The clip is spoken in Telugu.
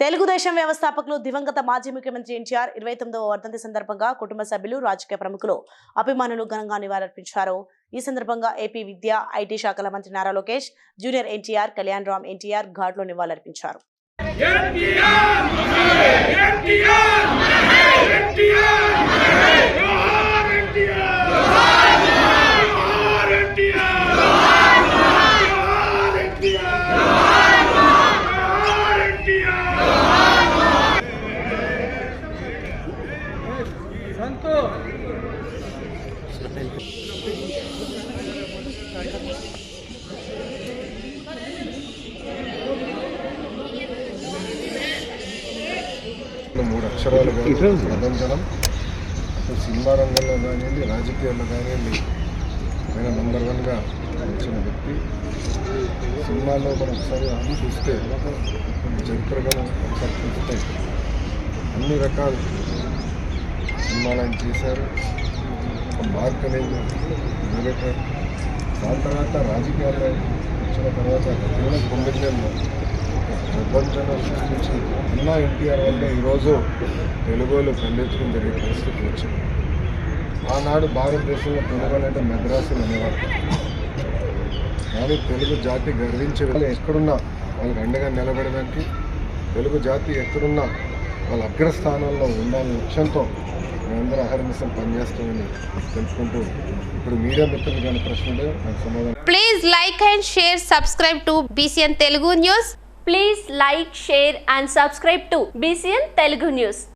తెలుగుదేశం వ్యవస్థాపకులు దివంగత మాజీ ముఖ్యమంత్రి ఎన్టీఆర్ ఇరవై తొమ్మిదవ వర్ధంతి సందర్భంగా కుటుంబ సభ్యులు రాజకీయ ప్రముఖులు అభిమానులు ఘనంగా నివాళులర్పించారు. ఈ సందర్భంగా ఏపీ విద్య ఐటీ శాఖల మంత్రి నారా లోకేష్ జూనియర్ ఎన్టీఆర్ కళ్యాణ్ రామ్ ఎన్టీఆర్ ఘాట్లో నివాళులర్పించారు ఎన్టీఆర్ ఎన్టీఆర్ ఎన్టీఆర్ జోహార్ ఎన్టీఆర్ జోహార్ ఎన్టీఆర్ జోహార్ ఎన్టీఆర్ జోహార్ ఎన్టీఆర్ మూడు అక్షరాలు అసలు సినిమా రంగంలో కానివ్వండి రాజకీయాల్లో కానివ్వండి ఆయన నంబర్ వన్గా వచ్చిన వ్యక్తి. సినిమాలో మనం ఒకసారి అన్ని చూస్తే చరిత్రగా ఒకసారి చూస్తే అన్ని రకాల నిర్మాణం చేశారు. ఒక మార్క్ అనేది నిలబెట్టారు దాని తర్వాత రాజకీయాల్లో వచ్చిన తర్వాత కేవలం తొమ్మిది ప్రపంచంలో సృష్టించి అన్నా ఎన్టీఆర్ వల్ల ఈరోజు తెలుగులో కళ్ళెత్తుకుని జరిగే పరిస్థితి వచ్చింది. ఆనాడు భారతదేశంలో తెలుగు అంటే మద్రాసులు అనేవారు కానీ తెలుగు జాతి గర్వించే వాళ్ళు ఎక్కడున్నా వాళ్ళకి అండగా నిలబడడానికి తెలుగు జాతి ఎక్కడున్నా వాళ్ళ అగ్రస్థానంలో ఉండాలనే లక్ష్యంతో మేమందరం అహర్నిశం పనిచేస్తామని తెలుసుకుంటూ ఇప్పుడు మీడియా మిత్రులు కానీ ప్రశ్నలు నాకు సమాధానం Please like and share, subscribe to BCN Telugu News. Please like, share and subscribe to BCN Telugu News.